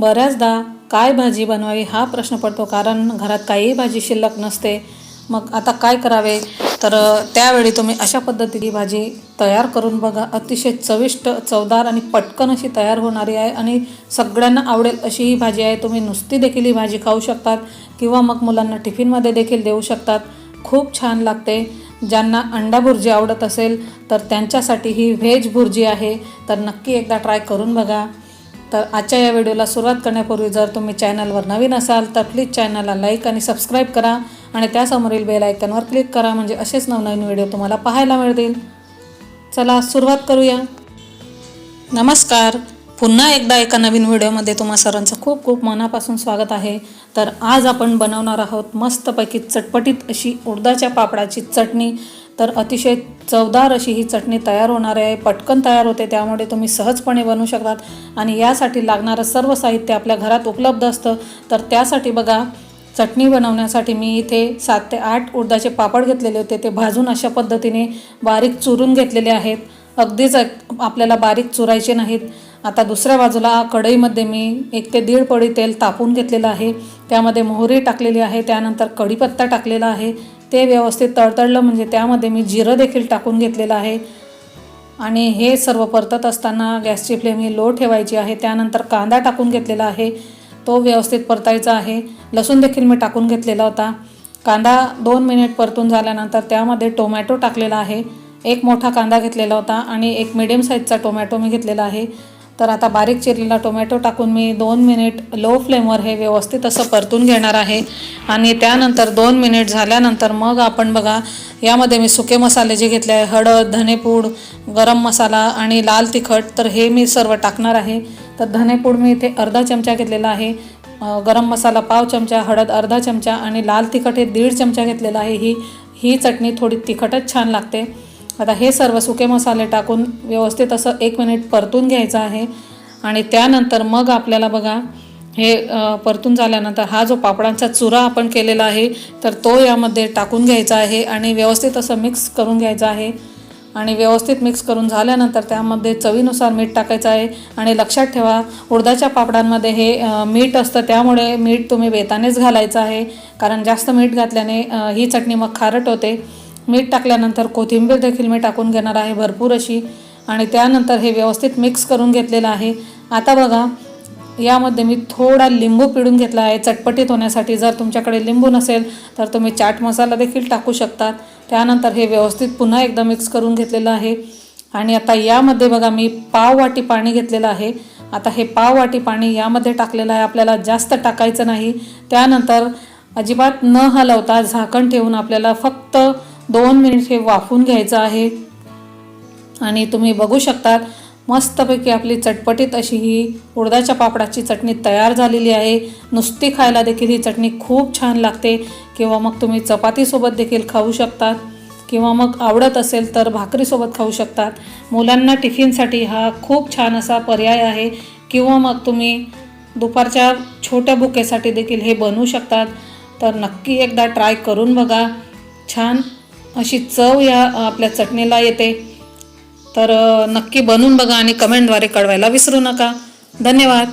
बऱ्याचदा काय भाजी बनवावी हा प्रश्न पडतो कारण घरात काहीही भाजी शिल्लक नसते. मग आता काय करावे? तर त्यावेळी तुम्ही अशा पद्धतीची भाजी तयार करून बघा. अतिशय चविष्ट चवदार आणि पटकन अशी तयार होणारी आहे आणि सगळ्यांना आवडेल अशी ही भाजी आहे. तुम्ही नुसती देखील ही भाजी खाऊ शकतात किंवा मग मुलांना टिफिनमध्ये देखील देऊ शकतात. खूप छान लागते. ज्यांना अंडा भुर्जी आवडत असेल तर त्यांच्यासाठी ही व्हेज भुर्जी आहे. तर नक्की एकदा ट्राय करून बघा. तर आजच्या या व्हिडिओला सुरुवात करण्यापूर्वी जर तुम्ही चॅनलवर नवीन असाल तर प्लीज चॅनलला लाईक आणि सबस्क्राईब करा आणि त्यासमोरील बेल आयकनवर क्लिक करा म्हणजे असेच नवनवीन व्हिडिओ तुम्हाला पाहायला मिळतील. चला सुरुवात करूया. नमस्कार. पुन्हा एकदा एका नवीन व्हिडिओमध्ये तुम्हा सर्वांचं खूप खूप मनापासून स्वागत आहे. तर आज आपण बनवणार आहोत मस्तपैकी चटपटीत अशी उडदाच्या पापडाची चटणी. तर अतिशय चवदार अशी ही चटणी तयार होणार आहे. पटकन तयार होते त्यामुळे तुम्ही सहजपणे बनवू शकतात. आणि यासाठी लागणारं सर्व साहित्य आपल्या घरात उपलब्ध असतं. तर त्यासाठी बघा चटणी बनवण्यासाठी मी इथे सात ते आठ उडदाचे पापड घेतलेले होते. ते भाजून अशा पद्धतीने बारीक चुरून घेतलेले आहेत. अगदीच आपल्याला बारीक चुरायचे नाहीत. आता दुसऱ्या बाजूला कढईमध्ये मी एक ते दीड पडी तेल तापून घेतलेलं आहे. त्यामध्ये मोहरी टाकलेली आहे. त्यानंतर कढीपत्ता टाकलेला आहे. ते व्यवस्थित तळतळलं म्हणजे त्यामध्ये मी जिरं देखील टाकून घेतलेलं आहे. आणि हे सर्व परतत असताना गॅसची फ्लेम ही लो ठेवायची आहे. त्यानंतर कांदा टाकून घेतलेला आहे. तो व्यवस्थित परतायचा आहे. लसूण देखील मी टाकून घेतलेला होता. कांदा दोन मिनिट परतून झाल्यानंतर त्यामध्ये टोमॅटो टाकलेला आहे. एक मोठा कांदा घेतलेला होता आणि एक मिडियम साईजचा टोमॅटो मी घेतलेला आहे. तर आता बारीक चिरलेला टोमॅटो टाकून मी दोन मिनिट लो फ्लेमवर हे व्यवस्थित असं परतून घेणार आहे. आणि त्यानंतर दोन मिनिट झाल्यानंतर मग आपण बघा यामध्ये मी सुके मसाले जे घेतले आहे हळद धनेपूड गरम मसाला आणि लाल तिखट तर हे मी सर्व टाकणार आहे. तर धनेपूड मी इथे अर्धा चमचा घेतलेला आहे. गरम मसाला पाव चमचा हळद अर्धा चमचा आणि लाल तिखट हे दीड चमचा घेतलेला आहे. ही ही चटणी थोडी तिखटच छान लागते. आता हे सर्व सुके मसाले टाकून व्यवस्थित असं एक मिनिट परतून घ्यायचं आहे. आणि त्यानंतर मग आपल्याला बघा हे परतून झाल्यानंतर हा जो पापडांचा चुरा आपण केलेला आहे तर तो यामध्ये टाकून घ्यायचा आहे आणि व्यवस्थित असं मिक्स करून घ्यायचं आहे. आणि व्यवस्थित मिक्स करून झाल्यानंतर त्यामध्ये चवीनुसार मीठ टाकायचं आहे. आणि लक्षात ठेवा उडदाच्या पापडांमध्ये हे मीठ असतं त्यामुळे मीठ तुम्ही बेतानेच घालायचं आहे. कारण जास्त मीठ घातल्याने ही चटणी मग खारट होते. मीठ टाकल्यानंतर कोथिंबीर देखील मी टाकून घेणार आहे भरपूर अशी. आणि त्यानंतर हे व्यवस्थित मिक्स करून घेतलेलं आहे. आता बघा यामध्ये मी थोडा लिंबू पिळून घेतला आहे. चटपटीत होण्यासाठी जर तुमच्याकडे लिंबू नसेल तर तुम्ही चाट मसाला देखील टाकू शकतात. त्यानंतर हे व्यवस्थित पुन्हा एकदा मिक्स करून घेतलेलं आहे. आणि आता यामध्ये बघा मी पाव वाटी पाणी घेतलेलं आहे. आता हे पाव वाटी पाणी यामध्ये टाकलेलं आहे. आपल्याला जास्त टाकायचं नाही. त्यानंतर अजिबात न हलवता झाकण ठेवून आपल्याला फक्त दोन मिनिट हे वाफून घ्यायचं आहे. आणि तुम्ही बघू शकतात मस्तपैकी आपली चटपटीत अशी ही उडदाच्या पापडाची चटणी तयार झालेली आहे. नुसती खायला देखील ही चटणी खूप छान लागते. किंवा मग तुम्ही चपातीसोबत देखील खाऊ शकतात. किंवा मग आवडत असेल तर भाकरीसोबत खाऊ शकतात. मुलांना टिफिनसाठी हा खूप छान असा पर्याय आहे. किंवा मग तुम्ही दुपारच्या छोट्या बुकेसाठी देखील हे बनवू शकतात. तर नक्की एकदा ट्राय करून बघा. छान अशी चव या आपल्या चटणीला येते. तर नक्की बनवून बघा आणि कमेंटद्वारे कळवायला विसरू नका. धन्यवाद.